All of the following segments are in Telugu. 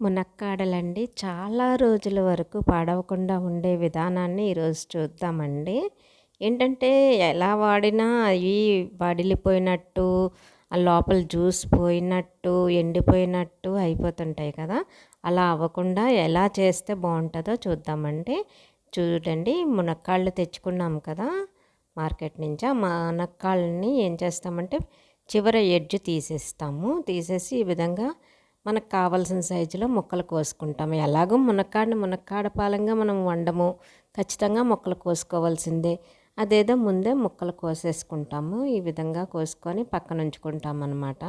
మునక్కాడలండి. చాలా రోజుల వరకు పాడవకుండా ఉండే విధానాన్ని ఈరోజు చూద్దామండి. ఏంటంటే ఎలా వాడినా అవి వడిలిపోయినట్టు ఆ లోపల జ్యూస్ పోయినట్టు ఎండిపోయినట్టు అయిపోతుంటాయి కదా. అలా అవ్వకుండా ఎలా చేస్తే బాగుంటుందో చూద్దామండి. చూడండి మునక్కాళ్ళు తెచ్చుకున్నాం కదా మార్కెట్ నుంచి. ఆ మునక్కాళ్ళని ఏం చేస్తామంటే చివర ఎడ్జ్ తీసేస్తాము. తీసేసి ఈ విధంగా మనకు కావాల్సిన సైజులో ముక్కలు కోసుకుంటాము. ఎలాగో మునక్కాడని మునక్కాడ పాలంగా మనం వండము. ఖచ్చితంగా ముక్కలు కోసుకోవాల్సిందే. అదేదో ముందే ముక్కలు కోసేసుకుంటాము. ఈ విధంగా కోసుకొని పక్కన ఉంచుకుంటాం అన్నమాట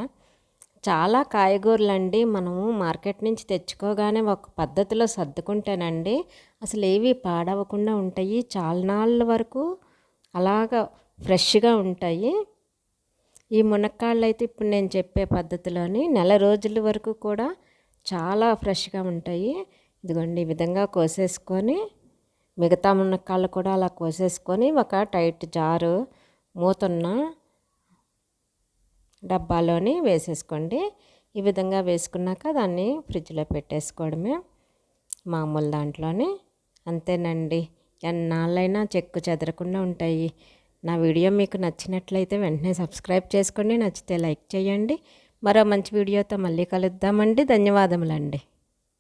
చాలా కాయగూరలు అండి మనము మార్కెట్ నుంచి తెచ్చుకోగానే ఒక పద్ధతిలో సర్దుకుంటేనండి అసలు ఏవి పాడవకుండా ఉంటాయి. చాలా నాళ్ళ వరకు అలాగా ఫ్రెష్గా ఉంటాయి. ఈ మునక్కాళ్ళు అయితే ఇప్పుడు నేను చెప్పే పద్ధతిలోని నెల రోజుల వరకు కూడా చాలా ఫ్రెష్గా ఉంటాయి. ఇదిగోండి ఈ విధంగా కోసేసుకొని మిగతా మునక్కాళ్ళు కూడా అలా కోసేసుకొని ఒక టైట్ జారు మూతున్న డబ్బాలోని వేసేసుకోండి. ఈ విధంగా వేసుకున్నాక దాన్ని ఫ్రిడ్జ్లో పెట్టేసుకోవడమే మామూలు దాంట్లోని. అంతేనండి ఎన్నాళ్ళైనా చెక్కు చెదరకుండా ఉంటాయి. నా వీడియో మీకు నచ్చినట్లయితే వెంటనే సబ్స్క్రైబ్ చేసుకోండి నచ్చితే లైక్ చేయండి. మరో మంచి వీడియోతో మళ్ళీ కలుద్దామండి. ధన్యవాదములండి.